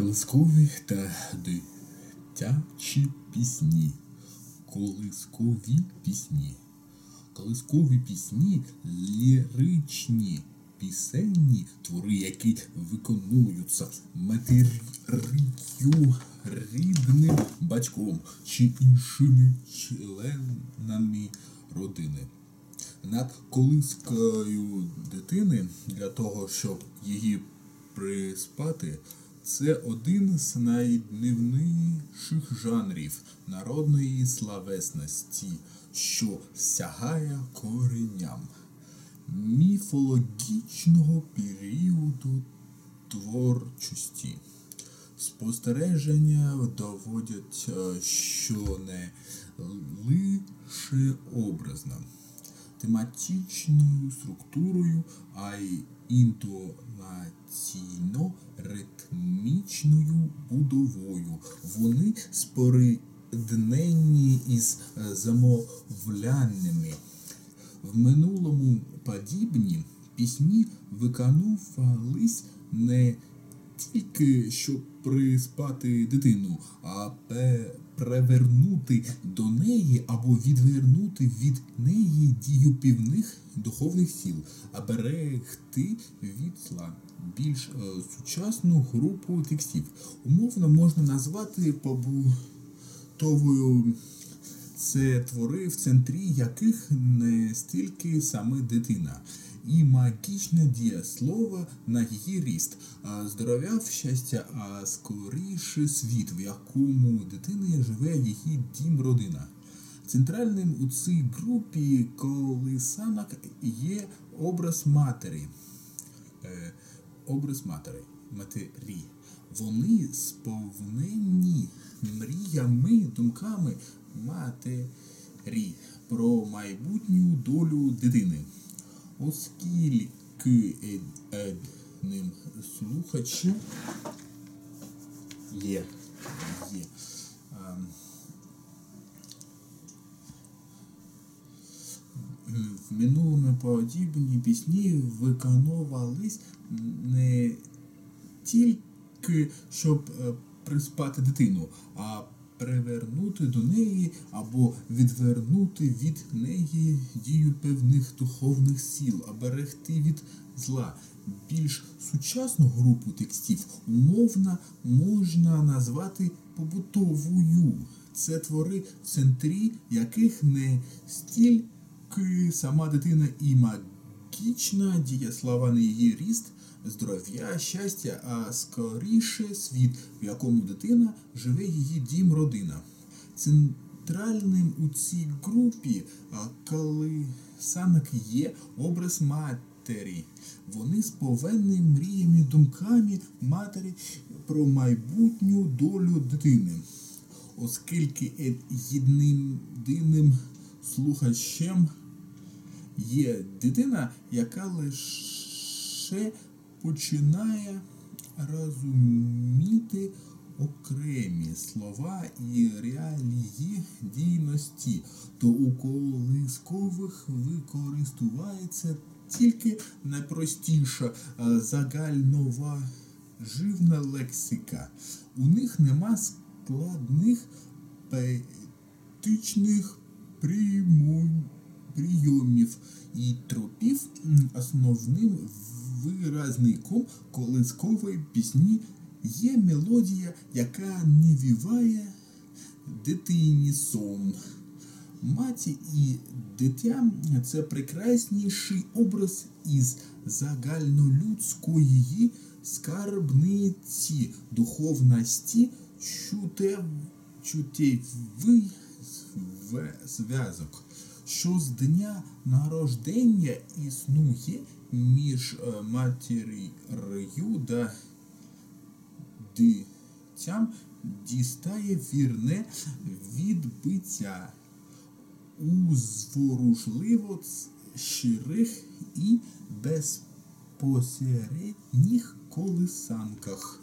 Колискові та дитячі пісні. Колискові пісні. Колискові пісні ліричні пісенні твори, які виконуються матерію рідним батьком чи іншими членами родини. Над колискою дитини для того, щоб її приспати, це один з найдивніших жанрів народної словесності, що сягає коренням міфологічного періоду творчості. Спостереження доводять, е, що не лише образно, тематичною структурою, а й інтонаційно-ритмічною будовою. Вони споріднені із е, замовляннями. В минулому подібні пісні виконувались не тільки щоб приспати дитину, а привернути до неї або відвернути від неї дію півних духовних сил, а берегти від зла більш е, сучасну групу текстів. Умовно можна назвати побутовою це твори, в центрі яких не стільки саме дитина, і магічна дія слова на її ріст, здоров'я щастя, а скоріше світ, в якому дитини живе її дім родина. Центральним у цій групі колисанок є образ матері. Е, образ матері, матері. Вони сповнені мріями, думками матері про майбутню долю дитини. Оскільки одним слухачем є, є ем, в минулому подібні пісні виконувались не тільки щоб е, приспати дитину, а привернути до неї або відвернути від неї дію певних духовних сіл, а берегти від зла. Більш сучасну групу текстів умовно можна назвати побутовою. Це твори, в центрі яких не стільки сама дитина і магічна дія слава на її ріст, здоров'я, щастя, а скоріше світ, в якому дитина живе її дім родина. Центральним у цій групі а, колисанок є образ матері. Вони сповнені мріями, думками матері про майбутню долю дитини. Оскільки єдиним слухачем є дитина, яка лише починає розуміти окремі слова і реалії дійності, то у колискових використовується тільки найпростіша е, загальнова живна лексика. У них нема складних поетичних прийомів і тропів. Основним виразником колискової пісні є мелодія, яка навіває дитині сон. Маті і дитя це прекрасніший образ із загальнолюдської скарбниці духовності чуте, чуттєвий зв'язок, що з дня народження існує між е, матір'ю да дитям, дістає вірне відбиття у зворушливо щирих і безпосередніх колисанках.